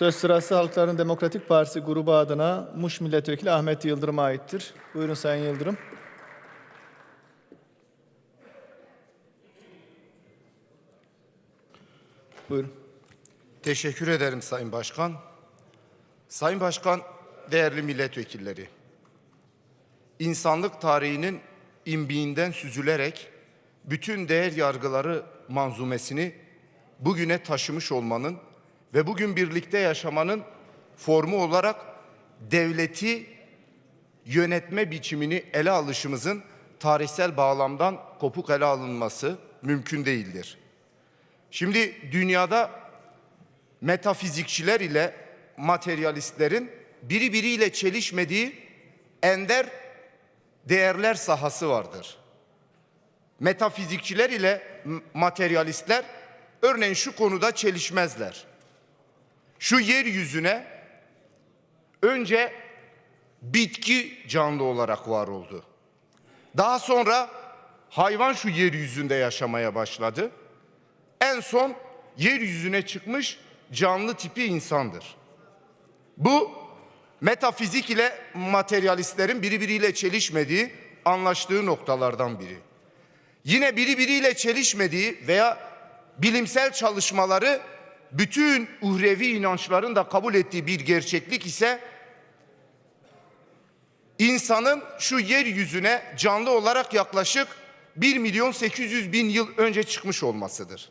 Söz sırası Halkların Demokratik Partisi grubu adına Muş Milletvekili Ahmet Yıldırım'a aittir. Buyurun Sayın Yıldırım. Buyurun. Teşekkür ederim Sayın Başkan. Sayın Başkan, değerli milletvekilleri. İnsanlık tarihinin imbiğinden süzülerek bütün değer yargıları manzumesini bugüne taşımış olmanın ve bugün birlikte yaşamanın formu olarak devleti yönetme biçimini ele alışımızın tarihsel bağlamdan kopuk ele alınması mümkün değildir. Şimdi dünyada metafizikçiler ile materyalistlerin biri biriyle çelişmediği ender değerler sahası vardır. Metafizikçiler ile materyalistler örneğin şu konuda çelişmezler. Şu yeryüzüne önce bitki canlı olarak var oldu. Daha sonra hayvan şu yeryüzünde yaşamaya başladı. En son yeryüzüne çıkmış canlı tipi insandır. Bu metafizik ile materyalistlerin birbiriyle çelişmediği, anlaştığı noktalardan biri. Yine birbiriyle çelişmediği veya bilimsel çalışmaları bütün uhrevi inançların da kabul ettiği bir gerçeklik ise insanın şu yeryüzüne canlı olarak yaklaşık 1 milyon 800 bin yıl önce çıkmış olmasıdır.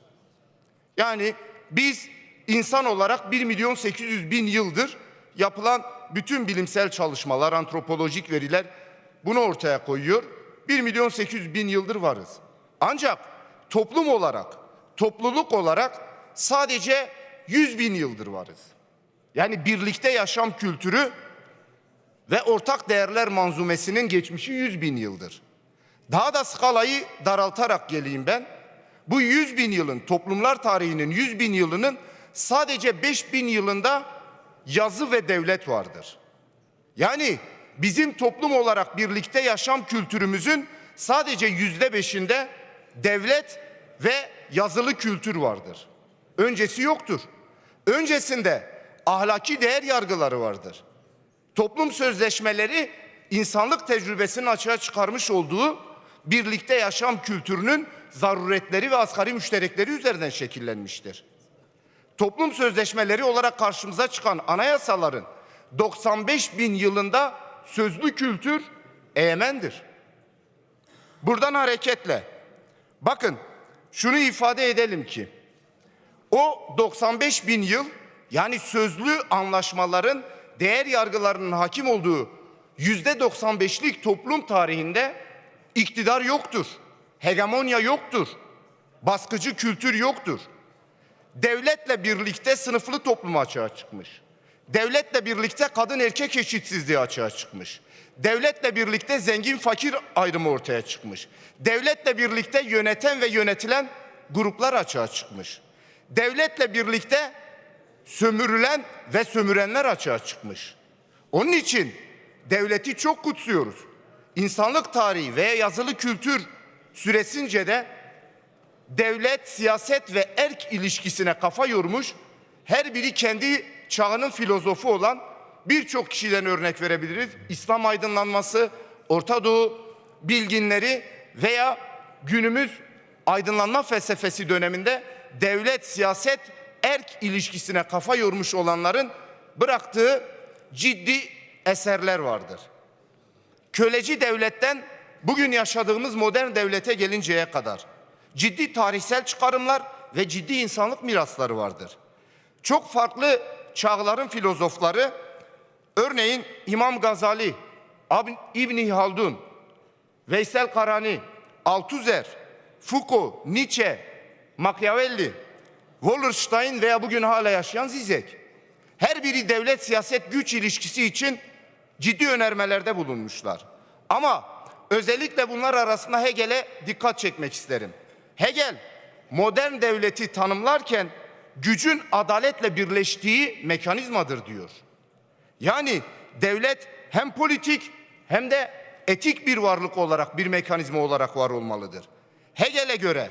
Yani biz insan olarak 1 milyon 800 bin yıldır yapılan bütün bilimsel çalışmalar, antropolojik veriler bunu ortaya koyuyor. 1 milyon 800 bin yıldır varız. Ancak toplum olarak, topluluk olarak sadece 100 bin yıldır varız. Yani birlikte yaşam kültürü ve ortak değerler manzumesinin geçmişi 100 bin yıldır. Daha da skalayı daraltarak geleyim ben. Bu 100 bin yılın, toplumlar tarihinin 100 bin yılının sadece 5 bin yılında yazı ve devlet vardır. Yani bizim toplum olarak birlikte yaşam kültürümüzün sadece yüzde beşinde devlet ve yazılı kültür vardır. Öncesi yoktur. Öncesinde ahlaki değer yargıları vardır. Toplum sözleşmeleri insanlık tecrübesinin açığa çıkarmış olduğu birlikte yaşam kültürünün zaruretleri ve asgari müşterekleri üzerinden şekillenmiştir. Toplum sözleşmeleri olarak karşımıza çıkan anayasaların 95 bin yılında sözlü kültür egemendir. Buradan hareketle bakın şunu ifade edelim ki o 95 bin yıl yani sözlü anlaşmaların değer yargılarının hakim olduğu yüzde 95'lik toplum tarihinde iktidar yoktur. Hegemonya yoktur. Baskıcı kültür yoktur. Devletle birlikte sınıflı toplum açığa çıkmış. Devletle birlikte kadın erkek eşitsizliği açığa çıkmış. Devletle birlikte zengin fakir ayrımı ortaya çıkmış. Devletle birlikte yöneten ve yönetilen gruplar açığa çıkmış. Devletle birlikte sömürülen ve sömürenler açığa çıkmış. Onun için devleti çok kutsuyoruz. İnsanlık tarihi ve yazılı kültür süresince de devlet, siyaset ve erk ilişkisine kafa yormuş, her biri kendi çağının filozofu olan birçok kişiden örnek verebiliriz. İslam aydınlanması, Orta Doğu bilginleri veya günümüz aydınlanma felsefesi döneminde devlet, siyaset, erk ilişkisine kafa yormuş olanların bıraktığı ciddi eserler vardır. Köleci devletten bugün yaşadığımız modern devlete gelinceye kadar ciddi tarihsel çıkarımlar ve ciddi insanlık mirasları vardır. Çok farklı çağların filozofları örneğin İmam Gazali, İbni Haldun, Veysel Karani, Althusser, Foucault, Nietzsche, Machiavelli, Wallerstein veya bugün hala yaşayan Zizek. Her biri devlet siyaset güç ilişkisi için ciddi önermelerde bulunmuşlar. Ama özellikle bunlar arasında Hegel'e dikkat çekmek isterim. Hegel modern devleti tanımlarken gücün adaletle birleştiği mekanizmadır diyor. Yani devlet hem politik hem de etik bir varlık olarak bir mekanizma olarak var olmalıdır. Hegel'e göre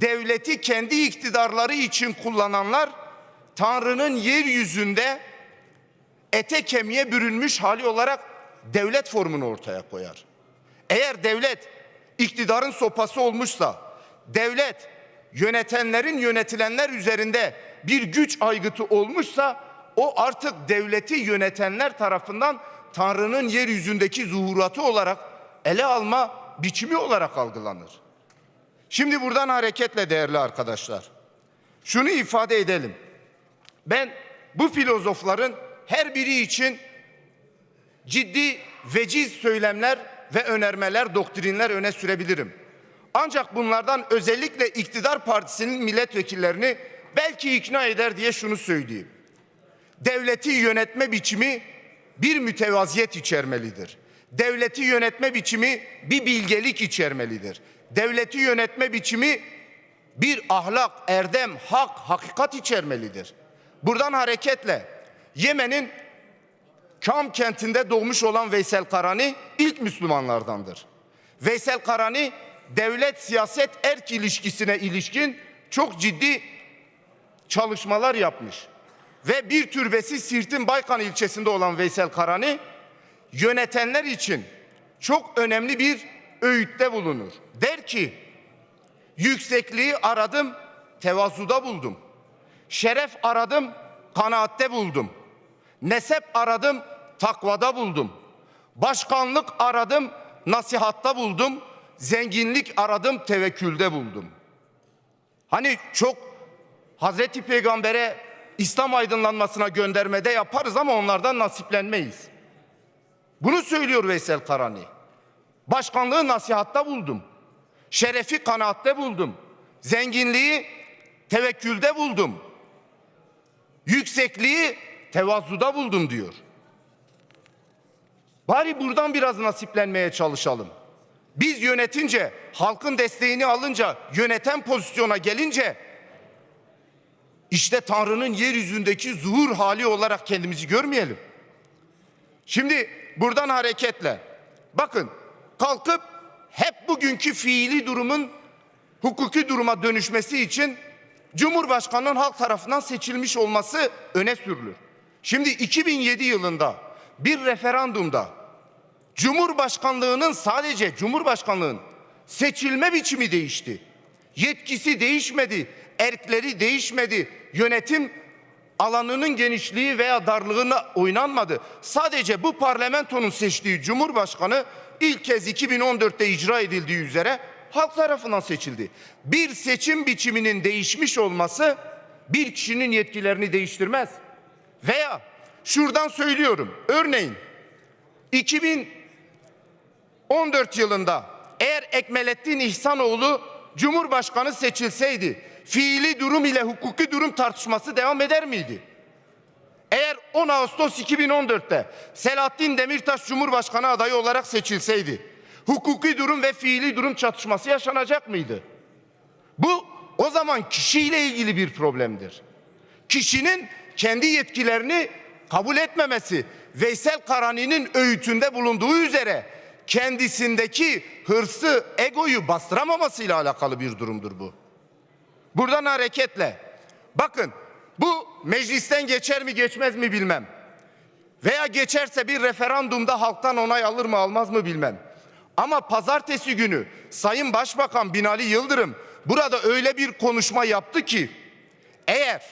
devleti kendi iktidarları için kullananlar Tanrı'nın yeryüzünde ete kemiğe bürünmüş hali olarak devlet formunu ortaya koyar. Eğer devlet iktidarın sopası olmuşsa, devlet yönetenlerin yönetilenler üzerinde bir güç aygıtı olmuşsa o artık devleti yönetenler tarafından Tanrı'nın yeryüzündeki zuhuratı olarak ele alma biçimi olarak algılanır. Şimdi buradan hareketle değerli arkadaşlar. Şunu ifade edelim. Ben bu filozofların her biri için ciddi veciz söylemler ve önermeler, doktrinler öne sürebilirim. Ancak bunlardan özellikle iktidar partisinin milletvekillerini belki ikna eder diye şunu söyleyeyim. Devleti yönetme biçimi bir mütevaziyet içermelidir. Devleti yönetme biçimi bir bilgelik içermelidir. Devleti yönetme biçimi bir ahlak, erdem, hak, hakikat içermelidir. Buradan hareketle Yemen'in Kam kentinde doğmuş olan Veysel Karani ilk Müslümanlardandır. Veysel Karani devlet siyaset erk ilişkisine ilişkin çok ciddi çalışmalar yapmış. Ve bir türbesi Sirt'in Baykan ilçesinde olan Veysel Karani yönetenler için çok önemli bir öğütte bulunur. Der ki yüksekliği aradım tevazuda buldum. Şeref aradım kanaatte buldum. Nesep aradım, takvada buldum. Başkanlık aradım, nasihatta buldum. Zenginlik aradım, tevekkülde buldum. Hani çok Hazreti Peygamber'e İslam aydınlanmasına göndermede yaparız ama onlardan nasiplenmeyiz. Bunu söylüyor Veysel Karani. Başkanlığı nasihatta buldum. Şerefi kanaatte buldum. Zenginliği tevekkülde buldum. Yüksekliği tevazuda buldum diyor. Bari buradan biraz nasiplenmeye çalışalım. Biz yönetince, halkın desteğini alınca, yöneten pozisyona gelince işte Tanrı'nın yeryüzündeki zuhur hali olarak kendimizi görmeyelim. Şimdi buradan hareketle bakın kalkıp hep bugünkü fiili durumun hukuki duruma dönüşmesi için Cumhurbaşkanı'nın halk tarafından seçilmiş olması öne sürülür. Şimdi 2007 yılında bir referandumda Cumhurbaşkanlığının sadece Cumhurbaşkanlığın seçilme biçimi değişti. Yetkisi değişmedi, erkleri değişmedi, yönetim alanının genişliği veya darlığına oynanmadı. Sadece bu parlamentonun seçtiği Cumhurbaşkanı ilk kez 2014'te icra edildiği üzere halk tarafından seçildi. Bir seçim biçiminin değişmiş olması bir kişinin yetkilerini değiştirmez. Veya şuradan söylüyorum. Örneğin 2014 yılında eğer Ekmelettin İhsanoğlu Cumhurbaşkanı seçilseydi fiili durum ile hukuki durum tartışması devam eder miydi? Eğer 10 Ağustos 2014'te Selahattin Demirtaş Cumhurbaşkanı adayı olarak seçilseydi hukuki durum ve fiili durum çatışması yaşanacak mıydı? Bu o zaman kişiyle ilgili bir problemdir. Kişinin kendi yetkilerini kabul etmemesi, Veysel Karani'nin öğütünde bulunduğu üzere kendisindeki hırsı, egoyu bastıramamasıyla alakalı bir durumdur bu. Buradan hareketle bakın bu meclisten geçer mi geçmez mi bilmem. Veya geçerse bir referandumda halktan onay alır mı almaz mı bilmem. Ama pazartesi günü Sayın Başbakan Binali Yıldırım burada öyle bir konuşma yaptı ki eğer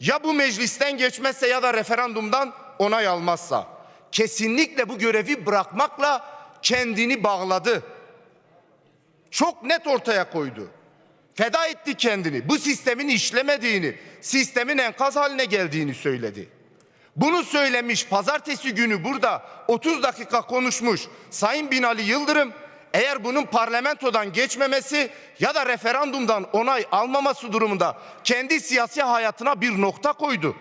ya bu meclisten geçmezse ya da referandumdan onay almazsa kesinlikle bu görevi bırakmakla kendini bağladı. Çok net ortaya koydu. Feda etti kendini. Bu sistemin işlemediğini, sistemin enkaz haline geldiğini söyledi. Bunu söylemiş pazartesi günü burada 30 dakika konuşmuş Sayın Binali Yıldırım eğer bunun parlamentodan geçmemesi ya da referandumdan onay almaması durumunda kendi siyasi hayatına bir nokta koydu.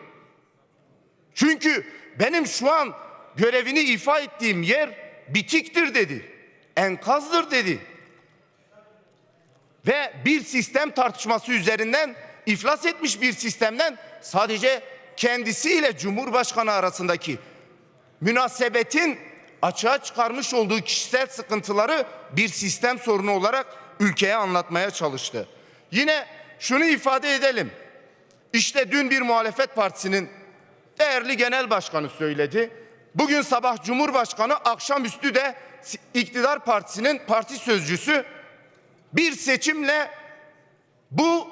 Çünkü benim şu an görevini ifa ettiğim yer bitiktir dedi. Enkazdır dedi. Ve bir sistem tartışması üzerinden iflas etmiş bir sistemden sadece kendisiyle Cumhurbaşkanı arasındaki münasebetin açığa çıkarmış olduğu kişisel sıkıntıları bir sistem sorunu olarak ülkeye anlatmaya çalıştı. Yine şunu ifade edelim. İşte dün bir muhalefet partisinin değerli genel başkanı söyledi. Bugün sabah Cumhurbaşkanı, akşamüstü de iktidar partisinin parti sözcüsü bir seçimle bu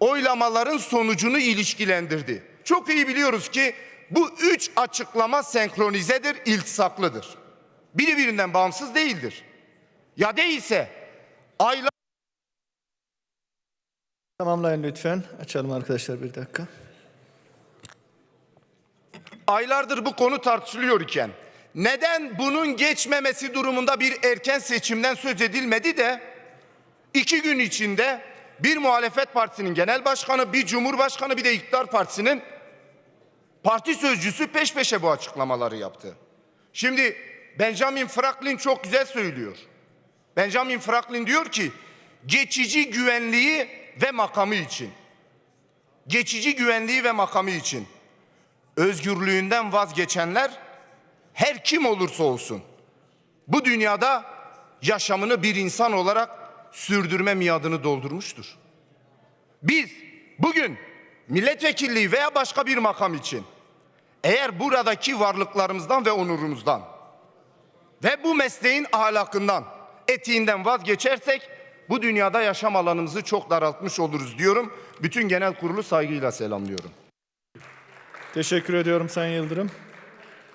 oylamaların sonucunu ilişkilendirdi. Çok iyi biliyoruz ki bu üç açıklama senkronizedir, iltisaklıdır. Biri birinden bağımsız değildir. Ya değilse aylar Tamamlayın lütfen. Açalım arkadaşlar bir dakika. aylardır bu konu tartışılıyor iken neden bunun geçmemesi durumunda bir erken seçimden söz edilmedi de iki gün içinde bir muhalefet partisinin genel başkanı, bir cumhurbaşkanı, bir de iktidar partisinin parti sözcüsü peş peşe bu açıklamaları yaptı. Şimdi Benjamin Franklin çok güzel söylüyor. Benjamin Franklin diyor ki geçici güvenliği ve makamı için. Geçici güvenliği ve makamı için özgürlüğünden vazgeçenler her kim olursa olsun bu dünyada yaşamını bir insan olarak sürdürme miadını doldurmuştur. Biz bugün milletvekilliği veya başka bir makam için eğer buradaki varlıklarımızdan ve onurumuzdan ve bu mesleğin ahlakından, etiğinden vazgeçersek bu dünyada yaşam alanımızı çok daraltmış oluruz diyorum. Bütün genel kurulu saygıyla selamlıyorum. Teşekkür ediyorum Sayın Yıldırım.